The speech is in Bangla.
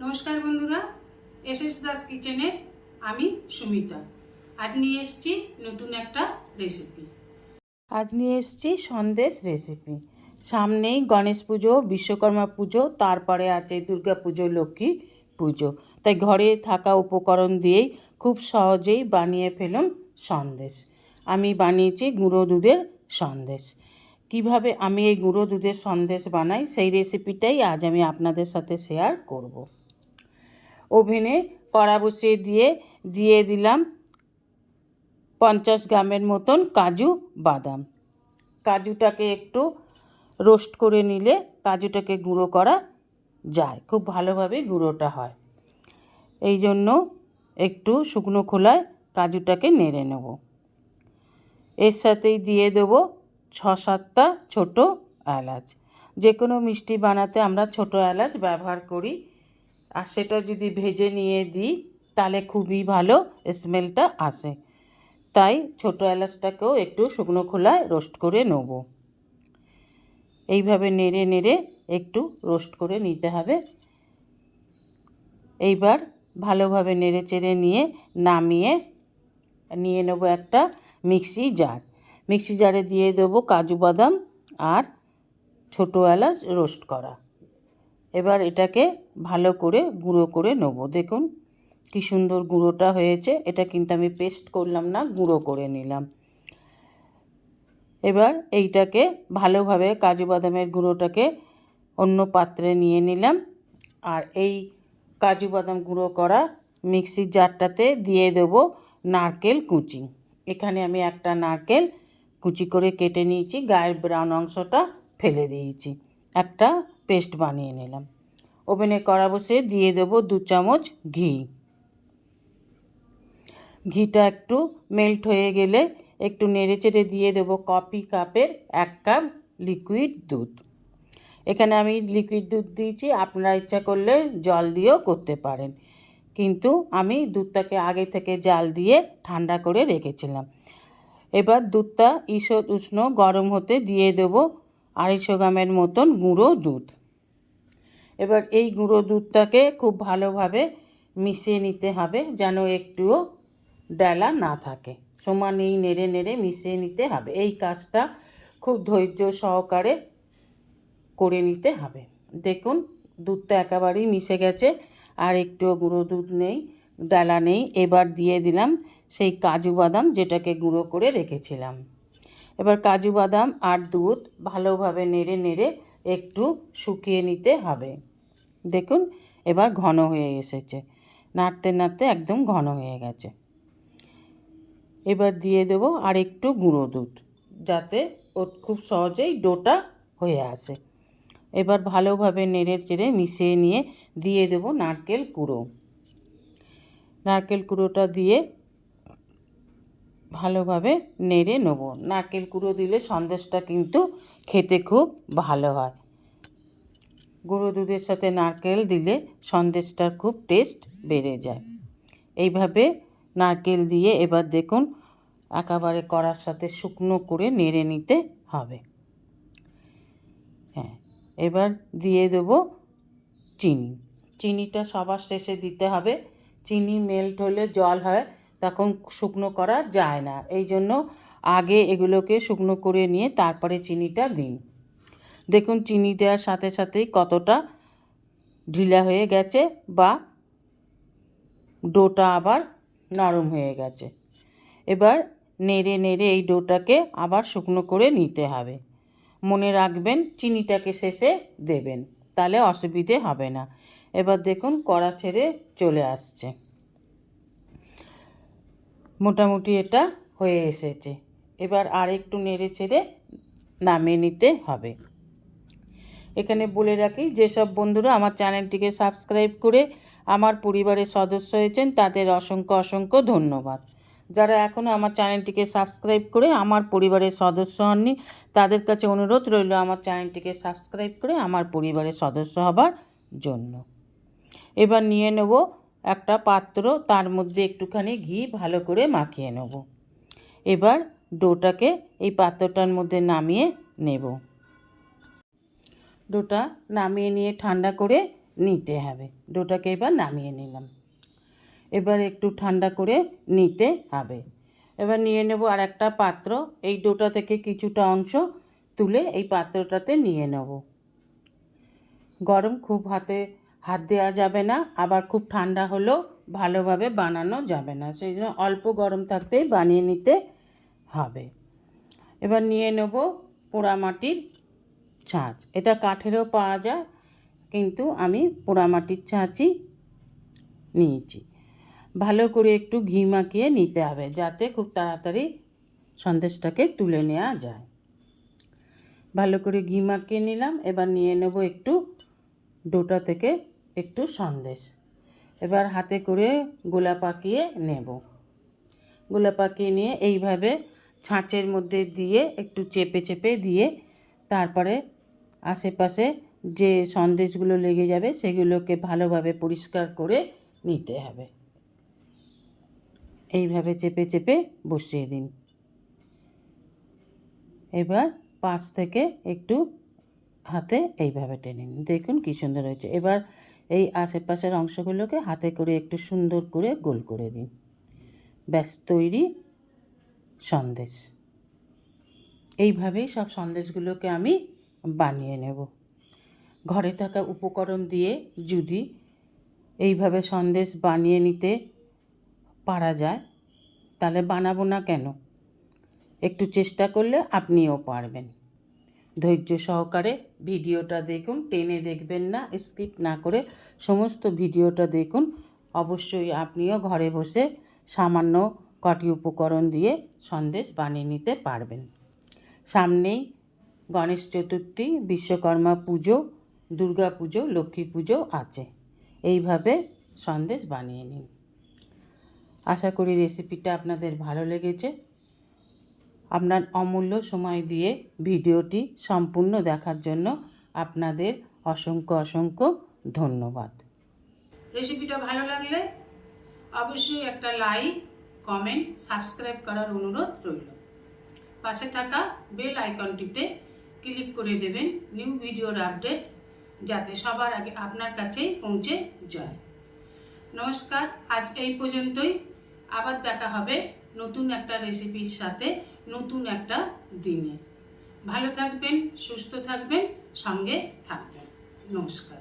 নমস্কার বন্ধুরা এস এস দাস কিচেনে আমি সুমিতা। আজ নিয়ে এসেছি নতুন একটা রেসিপি আজ নিয়ে এসেছি সন্দেশ রেসিপি সামনেই গণেশ পুজো, বিশ্বকর্মা পুজো, তারপরে আছে দুর্গা পুজো, লক্ষ্মী পুজো। তাই ঘরে থাকা উপকরণ দিয়েই খুব সহজেই বানিয়ে ফেলুন সন্দেশ। আমি বানিয়েছি গুঁড়ো দুধের সন্দেশ। কীভাবে আমি এই গুঁড়ো দুধের সন্দেশ বানাই সেই রেসিপিটাই আজ আমি আপনাদের সাথে শেয়ার করব। ওভেনে কড়া বসিয়ে দিয়ে দিয়ে দিলাম পঞ্চাশ গ্রামের মতন কাজু বাদাম। কাজুটাকে একটু রোস্ট করে নিলে কাজুটাকে গুঁড়ো করা যায়, খুব ভালোভাবে গুঁড়োটা হয়। এই জন্য একটু শুকনো খোলায় কাজুটাকে নেড়ে নেব। এর সাথেই দিয়ে দেবো ছ সাতটা ছোটো এলাচ। যে কোনো মিষ্টি বানাতে আমরা ছোটো এলাচ ব্যবহার করি। আর সেটা যদি ভেজে নিয়ে দিই, তাহলে খুবই ভালো স্মেলটা আসে। তাই ছোটো এলাচটাকেও একটু শুকনো খোলায় রোস্ট করে নেব। এইভাবে নেড়ে নেড়ে একটু রোস্ট করে নিতে হবে। এইবার ভালোভাবে নেড়ে চেড়ে নিয়ে নামিয়ে নিয়ে নেব একটা মিক্সি জার মিক্সি জারে দিয়ে দেবো কাজু বাদাম আর ছোটো এলাচ রোস্ট করা। এবার এটাকে ভালো করে গুঁড়ো করে নেব। দেখুন কি সুন্দর গুঁড়োটা হয়েছে। এটা কিন্তু আমি পেস্ট করলাম না, গুঁড়ো করে নিলাম। এবার এইটাকে ভালোভাবে কাজু বাদামের গুঁড়োটাকে অন্য পাত্রে নিয়ে নিলাম। আর এই কাজু বাদাম গুঁড়ো করা মিক্সির জারটাতে দিয়ে দেবো নারকেল কুচি। এখানে আমি একটা নারকেল কুচি করে কেটে নিয়েছি, গায়ের ব্রাউন অংশটা ফেলে দিয়েছি। একটা পেস্ট বানিয়ে নিলাম। ওভেনে কড়া বসে দিয়ে দেবো দু চামচ ঘি। ঘিটা একটু মেল্ট হয়ে গেলে একটু নেড়ে চেড়ে দিয়ে দেবো কফি কাপের এক কাপ লিকুইড দুধ। এখানে আমি লিকুইড দুধ দিয়েছি, আপনারা ইচ্ছা করলে জল দিয়েও করতে পারেন। কিন্তু আমি দুধটাকে আগে থেকে জাল দিয়ে ঠান্ডা করে রেখেছিলাম। এবার দুধটা ঈষৎ উষ্ণ গরম হতে দিয়ে দেবো আড়াইশো গ্রামের মতন গুঁড়ো দুধ। এবার এই গুঁড়ো দুধটাকে খুব ভালোভাবে মিশিয়ে নিতে হবে যেন একটুও ডালা না থাকে। সমানেই নেড়ে নেড়ে মিশিয়ে নিতে হবে। এই কাজটা খুব ধৈর্য সহকারে করে নিতে হবে। দেখুন, দুধটা একেবারেই মিশে গেছে আর একটুও গুঁড়ো দুধ নেই, ডালা নেই। এবার দিয়ে দিলাম সেই কাজু বাদাম যেটাকে গুঁড়ো করে রেখেছিলাম। এবার কাজু বাদাম আর দুধ ভালোভাবে নেড়ে নেড়ে একটু শুকিয়ে নিতে হবে। দেখুন, এবার ঘন হয়ে এসেছে। নাড়তে নাড়তে একদম ঘন হয়ে গেছে। এবার দিয়ে দেবো আর একটু গুঁড়ো দুধ, যাতে ও খুব সহজেই ডোটা হয়ে আসে। এবার ভালোভাবে নেড়ে চেড়ে মিশিয়ে নিয়ে দিয়ে দেবো নারকেল কুড়ো। নারকেল কুড়োটা দিয়ে ভালোভাবে নেড়ে নেব। নারকেল কুড়ো দিলে সন্দেশটা কিন্তু খেতে খুব ভালো হয়। গুঁড়ো দুধের সাথে নারকেল দিলে সন্দেশটার খুব টেস্ট বেড়ে যায়। এইভাবে নারকেল দিয়ে এবার দেখুন, একেবারে কড়ার সাথে শুকনো করে নেড়ে নিতে হবে। হ্যাঁ এবার দিয়ে দেবো চিনি। চিনিটা সবার শেষে দিতে হবে। চিনি মেল্ট হলে জল হয় তখন শুকনো করা যায় না। এই জন্য আগে এগুলোকে শুকনো করে নিয়ে তারপরে চিনিটা দিন। দেখুন, চিনি দেওয়ার সাথে সাথেই কতটা ঢিলা হয়ে গেছে বা ডোটা আবার নরম হয়ে গেছে। এবার নেড়ে নেড়ে এই ডোটাকে আবার শুকনো করে নিতে হবে। মনে রাখবেন, চিনিটাকে শেষে দেবেন, তাহলে অসুবিধে হবে না। এবার দেখুন, কড়া ছেড়ে চলে আসছে। মোটামুটি এটা হয়ে এসেছে। এবার আর একটু নেড়ে ছেড়ে নামিয়ে নিতে হবে। এখানে বলে রাখি, যেসব বন্ধুরা আমার চ্যানেলটিকে সাবস্ক্রাইব করে আমার পরিবারের সদস্য হয়েছেন, তাদের অসংখ্য অসংখ্য ধন্যবাদ। যারা এখনও আমার চ্যানেলটিকে সাবস্ক্রাইব করে আমার পরিবারের সদস্য হননি, তাদের কাছে অনুরোধ রইল আমার চ্যানেলটিকে সাবস্ক্রাইব করে আমার পরিবারের সদস্য হবার জন্য। এবার নিয়ে নেব একটা পাত্র তার মধ্যে একটুখানি ঘি ভালো করে মাখিয়ে নেব। এবার ডোটাকে এই পাত্রটার মধ্যে নামিয়ে নেব। ডোটা নামিয়ে নিয়ে ঠান্ডা করে নিতে হবে। ডোটাকে এবার নামিয়ে নিলাম। এবার একটু ঠান্ডা করে নিতে হবে। এবার নিয়ে নেব আর একটা পাত্র। এই ডোটা থেকে কিছুটা অংশ তুলে এই পাত্রটাতে নিয়ে নেব। গরম খুব হাতে হাত দেওয়া যাবে না, আবার খুব ঠান্ডা হলেও ভালোভাবে বানানো যাবে না। সেই জন্য অল্প গরম থাকতেই বানিয়ে নিতে হবে। এবার নিয়ে নেব পোড়ামাটির ছাঁচ। এটা কাঠেরও পাওয়া যায়, কিন্তু আমি পোড়ামাটির ছাঁচই নিয়েছি। ভালো করে একটু ঘি মাখিয়ে নিতে হবে, যাতে খুব তাড়াতাড়ি সন্দেশটাকে তুলে নেওয়া যায়। ভালো করে ঘি মাখিয়ে নিলাম, এবার নিয়ে নেব একটু ডোটা থেকে একটু সন্দেশ। এবার হাতে করে গোলা পাকিয়ে নেব। গোলা পাকিয়ে নিয়ে এইভাবে ছাঁচের মধ্যে দিয়ে একটু চেপে চেপে দিয়ে তারপরে আশেপাশে যে সন্দেশগুলো লেগে যাবে সেগুলোকে ভালোভাবে পরিষ্কার করে নিতে হবে। এইভাবে চেপে চেপে বসিয়ে দিন। এবার পাশ থেকে একটু হাতে এইভাবে টেনে নিন। দেখুন কী সুন্দর হয়েছে। এবার এই আশেপাশের অংশগুলোকে হাতে করে একটু সুন্দর করে গোল করে দিন ব্যাস, তৈরি সন্দেশ। এইভাবেই সব সন্দেশগুলোকে আমি বানিয়ে নেব। ঘরে থাকা উপকরণ দিয়ে যদি এইভাবে সন্দেশ বানিয়ে নিতে পারা যায়, তাহলে বানাবো না কেন? একটু চেষ্টা করলে আপনিও পারবেন। ধৈর্য সহকারে ভিডিওটা দেখুন, টেনে দেখবেন না, স্কিপ না করে সমস্ত ভিডিওটা দেখুন। অবশ্যই আপনিও ঘরে বসে সামান্য কটি উপকরণ দিয়ে সন্দেশ বানিয়ে নিতে পারবেন। সামনেই গণেশ চতুর্থী, বিশ্বকর্মা পুজো, দুর্গা পুজো, লক্ষ্মী পুজো আছে। এইভাবে সন্দেশ বানিয়ে নিন। আশা করি রেসিপিটা আপনাদের ভালো লেগেছে। আপনার অমূল্য সময় দিয়ে ভিডিওটি সম্পূর্ণ দেখার জন্য আপনাদের অসংখ্য অসংখ্য ধন্যবাদ। রেসিপিটা ভালো লাগলে অবশ্যই একটা লাইক, কমেন্ট, সাবস্ক্রাইব করার অনুরোধ রইল। পাশে থাকা বেল আইকনটিতে ক্লিক করে দেবেন নিউ ভিডিওর আপডেট যাতে সবার আগে আপনার কাছেই পৌঁছে যায়। নমস্কার, আজ এই পর্যন্তই। আবার দেখা হবে নতুন একটা রেসিপির সাথে। নতুন একটা দিনে। ভালো থাকবেন সুস্থ থাকবেন সঙ্গে থাকবেন। নমস্কার।